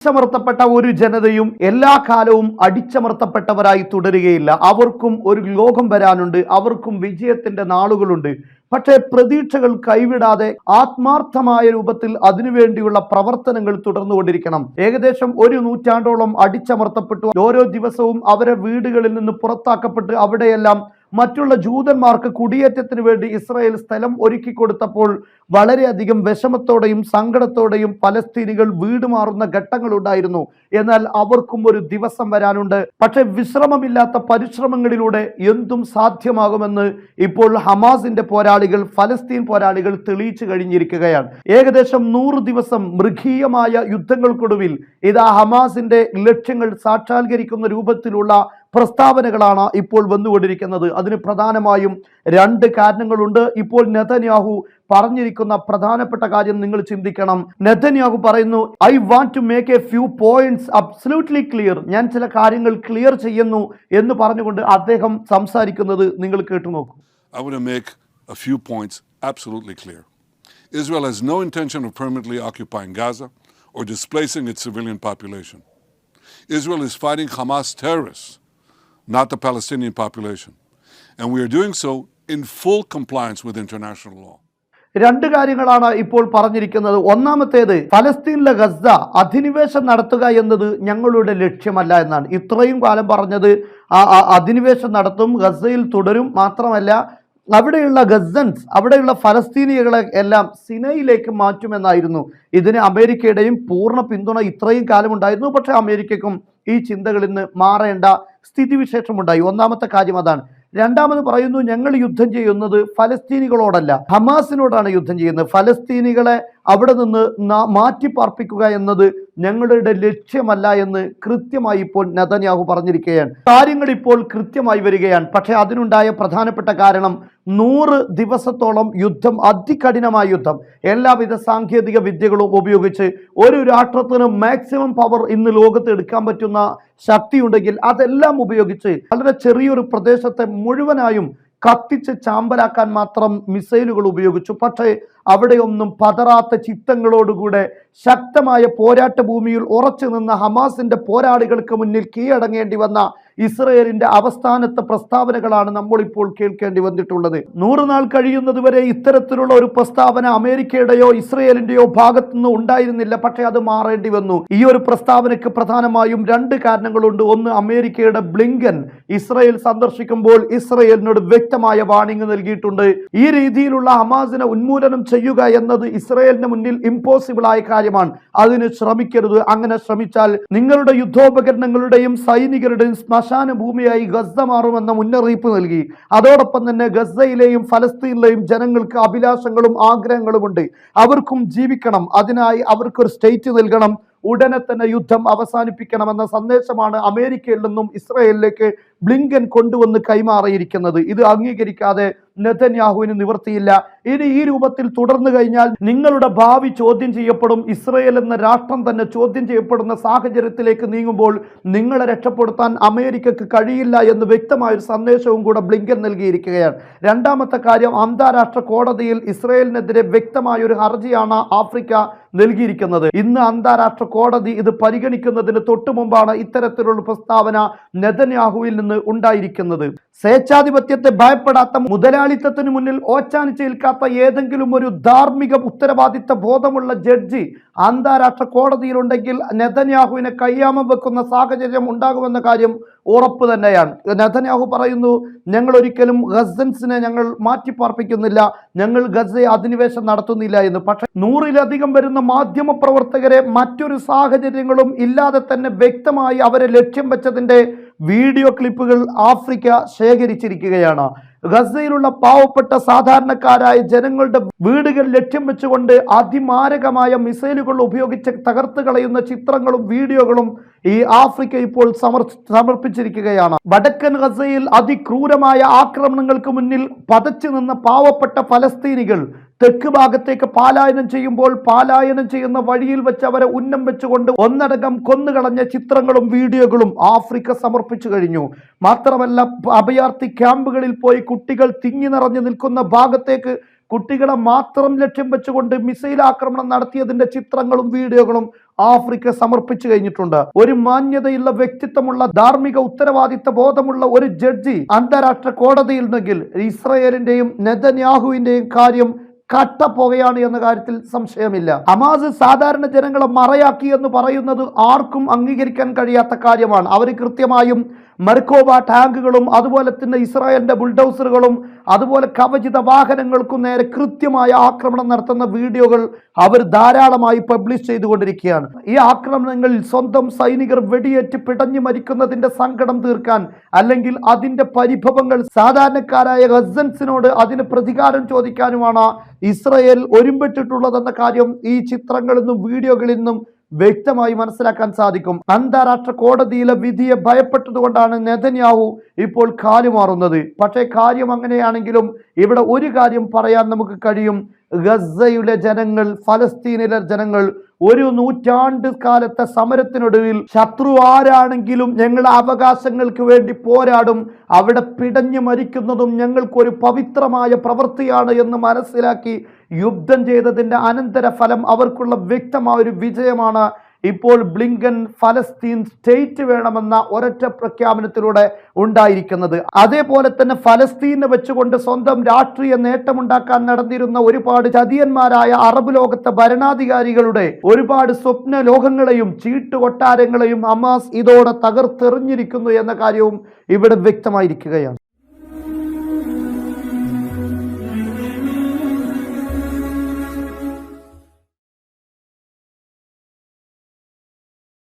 അടിച്ചമർത്തപ്പെട്ട ഒരു ജനതയും എല്ലാ കാലവും അടിച്ചമർത്തപ്പെട്ടവരായി തുടരുകയില്ല. അവർക്കും ഒരു ലോകം വരാനുണ്ട്. അവർക്കും വിജയത്തിന്റെ നാളുകളുണ്ട്. പക്ഷേ പ്രതീക്ഷകൾ കൈവിടാതെ ആത്മാർത്ഥമായ രൂപത്തിൽ അതിനുവേണ്ടിയുള്ള പ്രവർത്തനങ്ങൾ തുടർന്നുകൊണ്ടിരിക്കണം ഏകദേശം ഒരു നൂറ്റാണ്ടോളം അടിച്ചമർത്തപ്പെട്ടു. ഓരോ ദിവസവും അവരെ വീടുകളിൽ നിന്ന് പുറത്താക്കപ്പെട്ട് അവിടെയെല്ലാം മറ്റുള്ള ജൂതന്മാർക്ക് കുടിയേറ്റത്തിന് വേണ്ടി ഇസ്രായേൽ സ്ഥലം ഒരുക്കി കൊടുത്തപ്പോൾ വളരെയധികം വിഷമത്തോടെയും സങ്കടത്തോടെയും പലസ്തീനികൾ വീട് മാറുന്ന ഘട്ടങ്ങളുണ്ടായിരുന്നു എന്നാൽ അവർക്കും ഒരു ദിവസം വരാനുണ്ട്. പക്ഷെ വിശ്രമമില്ലാത്ത പരിശ്രമങ്ങളിലൂടെ എന്തും സാധ്യമാകുമെന്ന് ഇപ്പോൾ ഹമാസിന്റെ പോരാളികൾ ഫലസ്തീൻ പോരാളികൾ തെളിയിച്ചു കഴിഞ്ഞിരിക്കുകയാണ്. ഏകദേശം നൂറ് ദിവസം മൃഗീയമായ യുദ്ധങ്ങൾക്കൊടുവിൽ ഇതാ ഹമാസിന്റെ ലക്ഷ്യങ്ങൾ സാക്ഷാത്കരിക്കുന്ന രൂപത്തിലുള്ള പ്രസ്താവനകളാണ് ഇപ്പോൾ വന്നുകൊണ്ടിരിക്കുന്നത്. അതിന് പ്രധാനമായും രണ്ട് കാരണങ്ങളുണ്ട്. ഇപ്പോൾ നെതന്യാഹു പറഞ്ഞിരിക്കുന്ന പ്രധാനപ്പെട്ട കാര്യം നിങ്ങൾ ചിന്തിക്കണം. നെതന്യാഹു പറയുന്നു I want to make a few points absolutely clear ഞാൻ ചില കാര്യങ്ങൾ ക്ലിയർ ചെയ്യുന്നു എന്ന് പറഞ്ഞുകൊണ്ട് അദ്ദേഹം സംസാരിക്കുന്നത് നിങ്ങൾ കേട്ടു നോക്കൂ. Israel has no intention of permanently occupying Gaza or displacing its civilian population. Israel is fighting Hamas terrorists, not the Palestinian population. And we are doing so in full compliance with international law. രണ്ട് കാര്യങ്ങളാണ് ഇപ്പോൾ പറഞ്ഞിരിക്കുന്നത് ഒന്നാമത്തേത് ഫലസ്തീനിലെ Gaza അധിനിവേശം നടത്തുക എന്നത് ഞങ്ങളുടെ ലക്ഷ്യമല്ല എന്നാണ് ഇത്രയും കാലം പറഞ്ഞത് അധിനിവേശം നടത്തും ഗസയിൽ തുടരും മാത്രമല്ല അവിടെയുള്ള ഗസൻസ് അവിടെയുള്ള ഫലസ്തീനികളെ എല്ലാം സിനയിലേക്ക് മാറ്റുമെന്നായിരുന്നു ഇതിന് അമേരിക്കയുടെയും പൂർണ പിന്തുണ ഇത്രയും കാലം ഉണ്ടായിരുന്നു പക്ഷേ അമേരിക്കയ്ക്കും ഈ ചിന്തകളിൽ നിന്ന് മാറേണ്ട സ്ഥിതിവിശേഷം ഉണ്ടായി ഒന്നാമത്തെ കാര്യം അതാണ്. രണ്ടാമത് പറയുന്നു ഞങ്ങൾ യുദ്ധം ചെയ്യുന്നത് ഫലസ്തീനികളോടല്ല ഹമാസിനോടാണ് യുദ്ധം ചെയ്യുന്നത്. ഫലസ്തീനികളെ അവിടെ നിന്ന് മാറ്റിപ്പാർപ്പിക്കുക എന്നത് ഞങ്ങളുടെ ലക്ഷ്യമല്ല എന്ന് കൃത്യമായി ഇപ്പോൾ നെതന്യാഹു പറഞ്ഞിരിക്കുകയാണ്. കാര്യങ്ങൾ ഇപ്പോൾ കൃത്യമായി വരികയാണ്. പക്ഷേ അതിനുണ്ടായ പ്രധാനപ്പെട്ട കാരണം നൂറ് ദിവസത്തോളം യുദ്ധം അതികഠിനമായ യുദ്ധം. എല്ലാവിധ സാങ്കേതിക വിദ്യകളും ഉപയോഗിച്ച് ഒരു രാഷ്ട്രത്തിന് മാക്സിമം പവർ ഇന്ന് ലോകത്ത് എടുക്കാൻ പറ്റുന്ന ശക്തിയുണ്ടെങ്കിൽ അതെല്ലാം ഉപയോഗിച്ച് വളരെ ചെറിയൊരു പ്രദേശത്തെ മുഴുവനായും കത്തിച്ച് ചാമ്പലാക്കാൻ മാത്രം മിസൈലുകൾ ഉപയോഗിച്ചു. പക്ഷേ അവിടെയൊന്നും പതറാത്ത ചിത്തങ്ങളോടുകൂടെ ശക്തമായ പോരാട്ട ഭൂമിയിൽ ഉറച്ചു നിന്ന ഹമാസിന്റെ പോരാളികൾക്ക് മുന്നിൽ കീഴടങ്ങേണ്ടി വന്ന ഇസ്രയേലിന്റെ അവസ്ഥാനത്തെ പ്രസ്താവനകളാണ് നമ്മൾ ഇപ്പോൾ കേൾക്കേണ്ടി വന്നിട്ടുള്ളത്. നൂറ് നാൾ കഴിയുന്നത് വരെ ഇത്തരത്തിലുള്ള ഒരു പ്രസ്താവന അമേരിക്കയുടെയോ ഇസ്രയേലിന്റെയോ ഭാഗത്തു നിന്ന് ഉണ്ടായിരുന്നില്ല. പക്ഷേ അത് മാറേണ്ടി വന്നു. ഈ ഒരു പ്രസ്താവനയ്ക്ക് പ്രധാനമായും രണ്ട് കാരണങ്ങളുണ്ട്. ഒന്ന് അമേരിക്കയുടെ ബ്ലിങ്കൻ ഇസ്രയേൽ സന്ദർശിക്കുമ്പോൾ ഇസ്രയേലിനോട് വ്യക്തമായ വാണിംഗ് നൽകിയിട്ടുണ്ട്. ഈ രീതിയിലുള്ള ഹമാസിനെ ഉന്മൂലനം ചെയ്യുക എന്നത് ഇസ്രയേലിന് മുന്നിൽ ഇമ്പോസിബിൾ ആയ കാര്യമാണ്. അതിന് ശ്രമിക്കരുത്. അങ്ങനെ ശ്രമിച്ചാൽ നിങ്ങളുടെ യുദ്ധോപകരണങ്ങളുടെയും സൈനികരുടെയും ശ്മശാന ഭൂമിയായി ഗസ മാറുമെന്ന മുന്നറിയിപ്പ് നൽകി. അതോടൊപ്പം തന്നെ ഗസയിലെയും ഫലസ്തീനിലെയും ജനങ്ങൾക്ക് അഭിലാഷങ്ങളും ആഗ്രഹങ്ങളുമുണ്ട്. അവർക്കും ജീവിക്കണം. അതിനായി അവർക്കൊരു സ്റ്റേറ്റ് നൽകണം. ഉടനെ തന്നെ യുദ്ധം അവസാനിപ്പിക്കണമെന്ന സന്ദേശമാണ് അമേരിക്കയിൽ നിന്നും ഇസ്രയേലിലേക്ക് ബ്ലിങ്കൻ കൊണ്ടുവന്ന് കൈമാറിയിരിക്കുന്നത്. ഇത് അംഗീകരിക്കാതെ നെതന്യാഹുവിന് നിവർത്തിയില്ല ഇനി ഈ രൂപത്തിൽ തുടർന്നു കഴിഞ്ഞാൽ നിങ്ങളുടെ ഭാവി ചോദ്യം ചെയ്യപ്പെടും. ഇസ്രയേൽ എന്ന രാഷ്ട്രം തന്നെ ചോദ്യം ചെയ്യപ്പെടുന്ന സാഹചര്യത്തിലേക്ക് നീങ്ങുമ്പോൾ നിങ്ങളെ രക്ഷപ്പെടുത്താൻ അമേരിക്കക്ക് കഴിയില്ല എന്ന് വ്യക്തമായ ഒരു സന്ദേശവും കൂടെ ബ്ലിങ്കൻ നൽകിയിരിക്കുകയാണ്. രണ്ടാമത്തെ കാര്യം അന്താരാഷ്ട്ര കോടതിയിൽ ഇസ്രയേലിനെതിരെ വ്യക്തമായ ഒരു ഹർജിയാണ് ആഫ്രിക്ക നൽകിയിരിക്കുന്നത്. ഇന്ന് അന്താരാഷ്ട്ര കോടതി ഇത് പരിഗണിക്കുന്നതിന് തൊട്ടു മുമ്പാണ് ഇത്തരത്തിലുള്ള പ്രസ്താവന നെതന്യാഹുവിൽ നിന്ന് ഉണ്ടായിരിക്കുന്നത്. സ്വേച്ഛാധിപത്യത്തെ ഭയപ്പെടാത്ത മുതലാളിത്തത്തിന് മുന്നിൽ ഓച്ചാനിച്ച് നിൽക്കാത്ത ഏതെങ്കിലും ഒരു ധാർമ്മിക ഉത്തരവാദിത്ത ബോധമുള്ള ജഡ്ജി അന്താരാഷ്ട്ര കോടതിയിലുണ്ടെങ്കിൽ നെതന്യാഹുവിനെ കയ്യാമം വെക്കുന്ന സാഹചര്യം ഉണ്ടാകുമെന്ന കാര്യം ഉറപ്പ് തന്നെയാണ്. നെതന്യാഹു പറയുന്നു ഞങ്ങൾ ഒരിക്കലും ഗസൻസിനെ ഞങ്ങൾ മാറ്റിപ്പാർപ്പിക്കുന്നില്ല. ഞങ്ങൾ ഗസയെ അധിനിവേശം നടത്തുന്നില്ല എന്ന്. പക്ഷെ നൂറിലധികം വരുന്ന മാധ്യമ പ്രവർത്തകരെ മറ്റൊരു സാഹചര്യങ്ങളും ഇല്ലാതെ തന്നെ വ്യക്തമായി അവരെ ലക്ഷ്യം വെച്ചതിന്റെ വീഡിയോ ക്ലിപ്പുകൾ ആഫ്രിക്ക ശേഖരിച്ചിരിക്കുകയാണ്. ഗസയിലുള്ള പാവപ്പെട്ട സാധാരണക്കാരായ ജനങ്ങളുടെ വീടുകൾ ലക്ഷ്യം വെച്ചുകൊണ്ട് അതിമാരകമായ മിസൈലുകൾ ഉപയോഗിച്ച് തകർത്ത് കളയുന്ന ചിത്രങ്ങളും വീഡിയോകളും ഈ ആഫ്രിക്ക ഇപ്പോൾ സമർ സമർപ്പിച്ചിരിക്കുകയാണ്. വടക്കൻ ഗസയിൽ അതിക്രൂരമായ ആക്രമണങ്ങൾക്ക് മുന്നിൽ പതച്ചു നിന്ന പാവപ്പെട്ട ഫലസ്തീനികൾ തെക്ക് ഭാഗത്തേക്ക് പാലായനം ചെയ്യുമ്പോൾ പാലായനം ചെയ്യുന്ന വഴിയിൽ വെച്ച് അവരെ ഉന്നം വെച്ചുകൊണ്ട് ഒന്നടങ്കം കൊന്നുകളഞ്ഞ ചിത്രങ്ങളും വീഡിയോകളും ആഫ്രിക്ക സമർപ്പിച്ചു കഴിഞ്ഞു. മാത്രമല്ല അഭയാർത്ഥി ക്യാമ്പുകളിൽ പോയി കുട്ടികൾ തിങ്ങി നിറഞ്ഞു നിൽക്കുന്ന ഭാഗത്തേക്ക് കുട്ടികളെ മാത്രം ലക്ഷ്യം വെച്ചുകൊണ്ട് മിസൈൽ ആക്രമണം നടത്തിയതിന്റെ ചിത്രങ്ങളും വീഡിയോകളും ആഫ്രിക്ക സമർപ്പിച്ചു കഴിഞ്ഞിട്ടുണ്ട്. ഒരു മാന്യതയുള്ള വ്യക്തിത്വമുള്ള ധാർമ്മിക ഉത്തരവാദിത്ത ബോധമുള്ള ഒരു ജഡ്ജി അന്താരാഷ്ട്ര കോടതിയിൽ നിന്നെങ്കിൽ ഇസ്രയേലിന്റെയും നെതന്യാഹുവിന്റെയും കാര്യം കട്ടപ്പുകയാണ് എന്ന കാര്യത്തിൽ സംശയമില്ല. ഹമാസ് സാധാരണ ജനങ്ങളെ മറയാക്കി എന്ന് പറയുന്നത് ആർക്കും അംഗീകരിക്കാൻ കഴിയാത്ത കാര്യമാണ്. അവർ കൃത്യമായും മർക്കോബ ടാങ്കുകളും അതുപോലെ തന്നെ ഇസ്രായേലിന്റെ ബുൾഡൗസറുകളും അതുപോലെ കവചിത വാഹനങ്ങൾക്കും നേരെ കൃത്യമായ ആക്രമണം നടത്തുന്ന വീഡിയോകൾ അവർ ധാരാളമായി പബ്ലിഷ് ചെയ്തുകൊണ്ടിരിക്കുകയാണ്. ഈ ആക്രമണങ്ങളിൽ സ്വന്തം സൈനികർ വെടിയേറ്റ് പിടഞ്ഞു മരിക്കുന്നതിന്റെ സങ്കടം തീർക്കാൻ അല്ലെങ്കിൽ അതിന്റെ പരിഭവങ്ങൾ സാധാരണക്കാരായ ഗസൻസിനോട് അതിന് പ്രതികാരം ചോദിക്കാനുമാണ് ഇസ്രയേൽ ഒരുമ്പെട്ടിട്ടുള്ളതെന്ന കാര്യം ഈ ചിത്രങ്ങളിൽ നിന്നും വീഡിയോകളിൽ നിന്നും വ്യക്തമായി മനസ്സിലാക്കാൻ സാധിക്കും. അന്താരാഷ്ട്ര കോടതിയിലെ വിധിയെ ഭയപ്പെട്ടതുകൊണ്ടാണ് നെതന്യാഹു ഇപ്പോൾ കാലുമാറുന്നത്. പക്ഷേ കാര്യം അങ്ങനെയാണെങ്കിലും ഇവിടെ ഒരു കാര്യം പറയാൻ നമുക്ക് കഴിയും. ഗസയിലെ ജനങ്ങൾ ഫലസ്തീനിലെ ജനങ്ങൾ ഒരു നൂറ്റാണ്ട് കാലത്തെ സമരത്തിനൊടുവിൽ ശത്രു ആരാണെങ്കിലും ഞങ്ങളുടെ അവകാശങ്ങൾക്ക് വേണ്ടി പോരാടും അവിടെ പിടഞ്ഞു മരിക്കുന്നതും ഞങ്ങൾക്കൊരു പവിത്രമായ പ്രവൃത്തിയാണ് എന്ന് മനസ്സിലാക്കി യുദ്ധം ചെയ്തതിന്റെ അനന്തര ഫലം അവർക്കുള്ള വ്യക്തമായ ഒരു വിജയമാണ് ഇപ്പോൾ ബ്ലിങ്കൻ ഫലസ്തീൻ സ്റ്റേറ്റ് വേണമെന്ന ഒരൊറ്റ പ്രഖ്യാപനത്തിലൂടെ ഉണ്ടായിരിക്കുന്നത്. അതേപോലെ തന്നെ ഫലസ്തീനെ വെച്ചുകൊണ്ട് സ്വന്തം രാഷ്ട്രീയ നേട്ടമുണ്ടാക്കാൻ നടന്നിരുന്ന ഒരുപാട് ചതിയന്മാരായ അറബ് ലോകത്തെ ഭരണാധികാരികളുടെ ഒരുപാട് സ്വപ്ന ലോകങ്ങളെയും ചീട്ടുകൊട്ടാരങ്ങളെയും ഹമാസ് ഇതോടെ തകർത്തെറിഞ്ഞിരിക്കുന്നു എന്ന കാര്യവും ഇവിടെ വ്യക്തമായിരിക്കുകയാണ്.